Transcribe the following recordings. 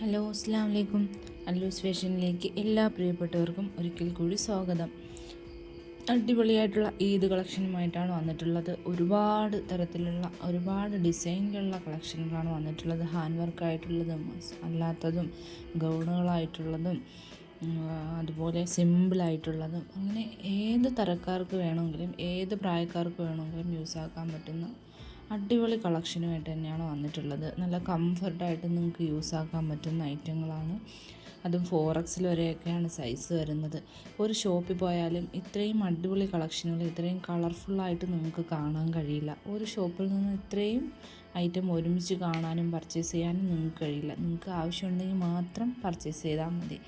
Hello അസ്സാം വലൈക്കും അല്ലൂസ് ഫാഷനിലേക്ക് എല്ലാ പ്രിയപ്പെട്ടവർക്കും ഒരിക്കൽ കൂടി സ്വാഗതം. അടിപൊളിയായിട്ടുള്ള ഈദ് കളക്ഷനുമായിട്ടാണ് വന്നിട്ടുള്ളത്. ഒരുപാട് തരത്തിലുള്ള ഒരുപാട് ഡിസൈനിലുള്ള കളക്ഷനുകളാണ് വന്നിട്ടുള്ളത്. ഹാൻഡ് വർക്കായിട്ടുള്ളതും അല്ലാത്തതും ഗൗണുകളായിട്ടുള്ളതും അതുപോലെ സിമ്പിളായിട്ടുള്ളതും അങ്ങനെ ഏത് തരക്കാർക്ക് വേണമെങ്കിലും ഏത് പ്രായക്കാർക്ക് വേണമെങ്കിലും യൂസ് ആക്കാൻ പറ്റുന്ന അടിപൊളി കളക്ഷനുമായിട്ട് തന്നെയാണ് വന്നിട്ടുള്ളത്. നല്ല കംഫർട്ടായിട്ട് നിങ്ങൾക്ക് യൂസ് ആക്കാൻ പറ്റുന്ന ഐറ്റങ്ങളാണ്. അതും ഫോർ എക്സിൽ വരെയൊക്കെയാണ് സൈസ് വരുന്നത്. ഒരു ഷോപ്പിൽ പോയാലും ഇത്രയും അടിപൊളി കളക്ഷനുകൾ ഇത്രയും കളർഫുള്ളായിട്ട് നിങ്ങൾക്ക് കാണാൻ കഴിയില്ല. ഒരു ഷോപ്പിൽ നിന്ന് ഇത്രയും ഐറ്റം ഒരുമിച്ച് കാണാനും പർച്ചേസ് ചെയ്യാനും നിങ്ങൾക്ക് കഴിയില്ല. നിങ്ങൾക്ക് ആവശ്യമുണ്ടെങ്കിൽ മാത്രം പർച്ചേസ് ചെയ്താൽ മതി.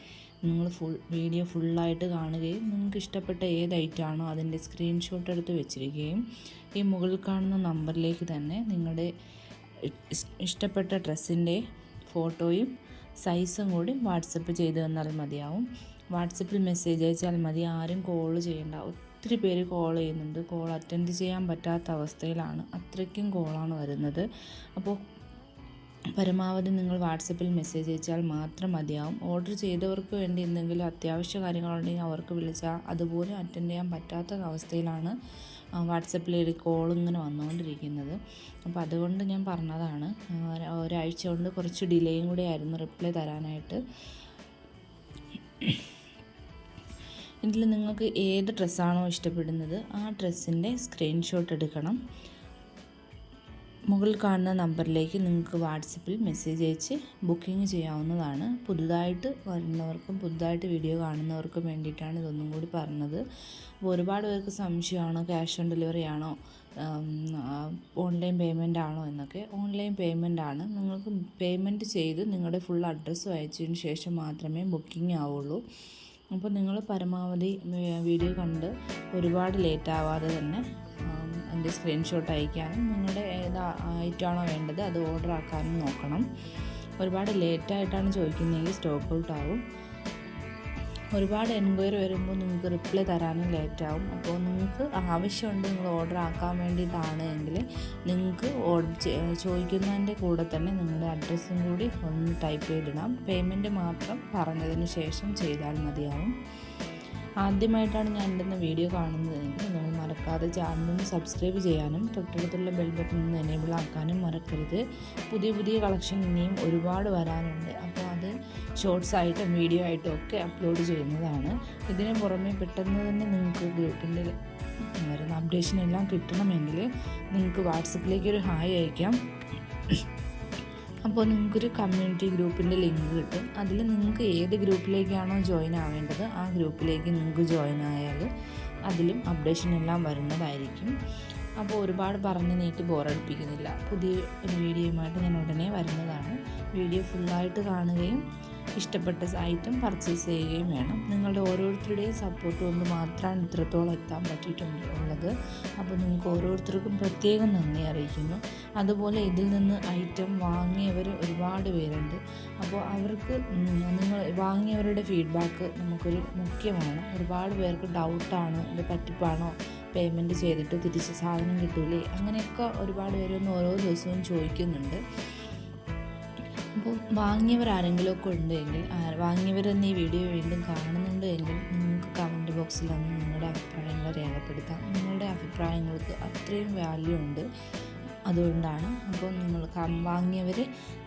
നിങ്ങൾ ഫുൾ വീഡിയോ ഫുള്ളായിട്ട് കാണുകയും നിങ്ങൾക്ക് ഇഷ്ടപ്പെട്ട ഏത് ഐറ്റമാണോ അതിന്റെ സ്ക്രീൻഷോട്ട് എടുത്ത് വെച്ചിരിക്കുകയും ഈ മുകളിൽ കാണുന്ന നമ്പറിലേക്ക് തന്നെ നിങ്ങളുടെ ഇഷ്ടപ്പെട്ട ഡ്രസ്സിന്റെ ഫോട്ടോയും സൈസും കൂടി വാട്സപ്പ് ചെയ്തു തന്നാൽ മതിയാവും. വാട്സപ്പിൽ മെസ്സേജ് അയച്ചാൽ മതി. ആരും കോൾ ചെയ്യേണ്ട. ഒത്തിരി പേര് കോൾ ചെയ്യുന്നുണ്ട്. കോൾ അറ്റൻഡ് ചെയ്യാൻ പറ്റാത്ത അവസ്ഥയിലാണ്. അത്രയ്ക്കും കോളാണ് വരുന്നത്. അപ്പോൾ പരമാവധി നിങ്ങൾ വാട്സപ്പിൽ മെസ്സേജ് അയച്ചാൽ മാത്രം മതിയാവും. ഓർഡർ ചെയ്തവർക്ക് വേണ്ടി എന്തെങ്കിലും അത്യാവശ്യ കാര്യങ്ങളുണ്ടെങ്കിൽ അവർക്ക് വിളിച്ചാൽ അതുപോലും അറ്റൻഡ് ചെയ്യാൻ പറ്റാത്ത അവസ്ഥയിലാണ് വാട്സപ്പിൽ ഒരു കോൾ ഇങ്ങനെ വന്നുകൊണ്ടിരിക്കുന്നത്. അപ്പോൾ അതുകൊണ്ട് ഞാൻ പറഞ്ഞതാണ് ഒരാഴ്ച കൊണ്ട് കുറച്ച് ഡിലേയും കൂടി ആയിരുന്നു റിപ്ലൈ തരാനായിട്ട്. ഇതിൽ നിങ്ങൾക്ക് ഏത് ഡ്രസ്സാണോ ഇഷ്ടപ്പെടുന്നത് ആ ഡ്രസ്സിന്റെ സ്ക്രീൻഷോട്ട് എടുക്കണം. മുകളിൽ കാണുന്ന നമ്പറിലേക്ക് നിങ്ങൾക്ക് വാട്സപ്പിൽ മെസ്സേജ് അയച്ച് ബുക്കിംഗ് ചെയ്യാവുന്നതാണ്. പുതുതായിട്ട് വരുന്നവർക്കും പുതുതായിട്ട് വീഡിയോ കാണുന്നവർക്കും വേണ്ടിയിട്ടാണ് ഇതൊന്നും കൂടി പറഞ്ഞത്. അപ്പോൾ ഒരുപാട് പേർക്ക് സംശയമാണോ ക്യാഷ് ഓൺ ഡെലിവറി ആണോ ഓൺലൈൻ പേയ്മെന്റ് ആണോ എന്നൊക്കെ ഓൺലൈൻ പേയ്മെന്റ് ആണ്. നിങ്ങൾക്ക് പേയ്മെന്റ് ചെയ്ത് നിങ്ങളുടെ ഫുൾ അഡ്രസ്സ് അയച്ചതിന് ശേഷം മാത്രമേ ബുക്കിംഗ് ആവുള്ളൂ. അപ്പോൾ നിങ്ങൾ പരമാവധി വീഡിയോ കണ്ട് ഒരുപാട് ലേറ്റ് ആവാതെ തന്നെ ആം, എന്റെ സ്ക്രീൻഷോട്ട് അയക്കാനും നിങ്ങളുടെ ഏത് ഐറ്റമാണോ വേണ്ടത് അത് ഓർഡർ ആക്കാനും നോക്കണം. ഒരുപാട് ലേറ്റായിട്ടാണ് ചോദിക്കുന്നതെങ്കിൽ സ്റ്റോക്ക് ഔട്ട് ആവും. ഒരുപാട് എൻക്വയറി വരുമ്പോൾ നിങ്ങൾക്ക് റിപ്ലൈ തരാനും ലേറ്റ് ആവും. അപ്പോൾ നിങ്ങൾക്ക് ആവശ്യമുണ്ട് നിങ്ങൾ ഓർഡർ ആക്കാൻ വേണ്ടിയിട്ടാണ് എങ്കിൽ നിങ്ങൾക്ക് ഓർഡർ ചോദിക്കുന്നതിന്റെ കൂടെ തന്നെ നിങ്ങളുടെ അഡ്രസ്സും കൂടി ഒന്ന് ടൈപ്പ് ചെയ്തിടാം. പേയ്മെന്റ് മാത്രം പറഞ്ഞതിന് ശേഷം ചെയ്താൽ മതിയാവും. ആദ്യമായിട്ടാണ് ഞാൻ എന്റെ വീഡിയോ കാണുന്നതെങ്കിൽ നിങ്ങൾ മറക്കാതെ ചാനലൊന്ന് സബ്സ്ക്രൈബ് ചെയ്യാനും തൊട്ടടുത്തുള്ള ബെൽ ബട്ടൺ ഒന്ന് എനേബിൾ ആക്കാനും മറക്കരുത്. പുതിയ പുതിയ കളക്ഷൻ ഇനിയും ഒരുപാട് വരാനുണ്ട്. അപ്പോൾ അത് ഷോർട്സ് ആയിട്ടും വീഡിയോ ആയിട്ടും ഒക്കെ അപ്ലോഡ് ചെയ്യുന്നതാണ്. ഇതിന് പുറമെ പെട്ടെന്ന് തന്നെ നിങ്ങൾക്ക് ഗ്രൂപ്പിന്റെ വരുന്ന അപ്ഡേഷൻ എല്ലാം കിട്ടണമെങ്കിൽ നിങ്ങൾക്ക് വാട്സപ്പിലേക്ക് ഒരു ഹായ് അയക്കാം. അപ്പോൾ നിങ്ങൾക്കൊരു കമ്മ്യൂണിറ്റി ഗ്രൂപ്പിന്റെ ലിങ്ക് കിട്ടും. അതിൽ നിങ്ങൾക്ക് ഏത് ഗ്രൂപ്പിലേക്കാണോ ജോയിൻ ആവേണ്ടത് ആ ഗ്രൂപ്പിലേക്ക് നിങ്ങൾക്ക് ജോയിൻ ആയാൽ അതിലും അപ്ഡേഷൻ എല്ലാം വരുന്നതായിരിക്കും. അപ്പോൾ ഒരുപാട് പറഞ്ഞ് നീട്ടി ബോറടിപ്പിക്കുന്നില്ല. പുതിയ ഒരു വീഡിയോയുമായിട്ട് ഞാൻ ഉടനെ വരുന്നതാണ്. വീഡിയോ ഫുള്ളായിട്ട് കാണുകയും ഇഷ്ടപ്പെട്ട ഐറ്റം പർച്ചേസ് ചെയ്യുകയും വേണം. നിങ്ങളുടെ ഓരോരുത്തരുടെയും സപ്പോർട്ട് കൊണ്ട് മാത്രമാണ് ഇത്രത്തോളം എത്താൻ പറ്റിയിട്ടുള്ളത് അപ്പോൾ നിങ്ങൾക്ക് ഓരോരുത്തർക്കും പ്രത്യേകം നന്ദി അറിയിക്കുന്നു. അതുപോലെ ഇതിൽ നിന്ന് ഐറ്റം വാങ്ങിയവർ ഒരുപാട് പേരുണ്ട്. അപ്പോൾ അവർക്ക് നിങ്ങൾ വാങ്ങിയവരുടെ ഫീഡ്ബാക്ക് നമുക്കൊരു മുഖ്യമാണ്. ഒരുപാട് പേർക്ക് ഡൗട്ടാണ് ഇത് പറ്റിപ്പാണോ പേയ്മെന്റ് ചെയ്തിട്ട് തിരിച്ച് സാധനം കിട്ടൂലേ? അങ്ങനെയൊക്കെ ഒരുപാട് പേരൊന്ന് ഓരോ ദിവസവും ചോദിക്കുന്നുണ്ട്. അപ്പോൾ വാങ്ങിയവർ ആരെങ്കിലും ഒക്കെ ഉണ്ടെങ്കിൽ വാങ്ങിയവർ തന്നെ ഈ വീഡിയോ വീണ്ടും കാണുന്നുണ്ട് എങ്കിൽ നിങ്ങൾക്ക് കമന്റ് ബോക്സിൽ വന്ന് നിങ്ങളുടെ അഭിപ്രായങ്ങൾ രേഖപ്പെടുത്താം. നിങ്ങളുടെ അഭിപ്രായങ്ങൾക്ക് അത്രയും വാല്യൂ ഉണ്ട്. അതുകൊണ്ടാണ് അപ്പോൾ നിങ്ങൾ വാങ്ങിയവർ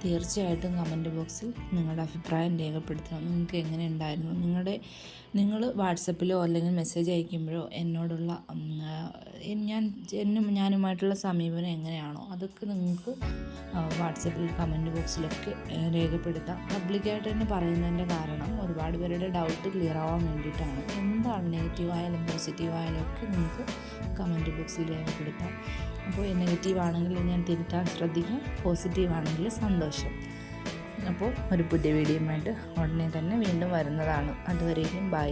തീർച്ചയായിട്ടും കമന്റ് ബോക്സിൽ നിങ്ങളുടെ അഭിപ്രായം രേഖപ്പെടുത്തണം. നിങ്ങൾക്ക് എങ്ങനെ ഉണ്ടായിരുന്നു? നിങ്ങളുടെ നിങ്ങൾ വാട്സപ്പിലോ അല്ലെങ്കിൽ മെസ്സേജ് അയക്കുമ്പോഴോ എന്നോടുള്ള ഞാൻ എന്നും ഞാനുമായിട്ടുള്ള സമീപനം എങ്ങനെയാണോ അതൊക്കെ നിങ്ങൾക്ക് വാട്സപ്പിൽ കമന്റ് ബോക്സിലൊക്കെ രേഖപ്പെടുത്താം. പബ്ലിക്കായിട്ട് തന്നെ പറയുന്നതിന്റെ കാരണം ഒരുപാട് പേരുടെ ഡൗട്ട് ക്ലിയർ ആവാൻ വേണ്ടിയിട്ടാണ്. എന്താണ് നെഗറ്റീവ് ആയാലും പോസിറ്റീവ് ആയാലും ഒക്കെ നിങ്ങൾക്ക് കമന്റ് ബോക്സിൽ രേഖപ്പെടുത്താം. അപ്പോൾ നെഗറ്റീവ് ആണെങ്കിൽ ഞാൻ തിരുത്താൻ ശ്രദ്ധിക്കാം പോസിറ്റീവ് ആണെങ്കിൽ സന്തോഷം. അപ്പോൾ ഒരു പുതിയ വീഡിയോയുമായിട്ട് ഉടനെ തന്നെ വീണ്ടും വരുന്നതാണ്. അതുവരേക്കും ബൈ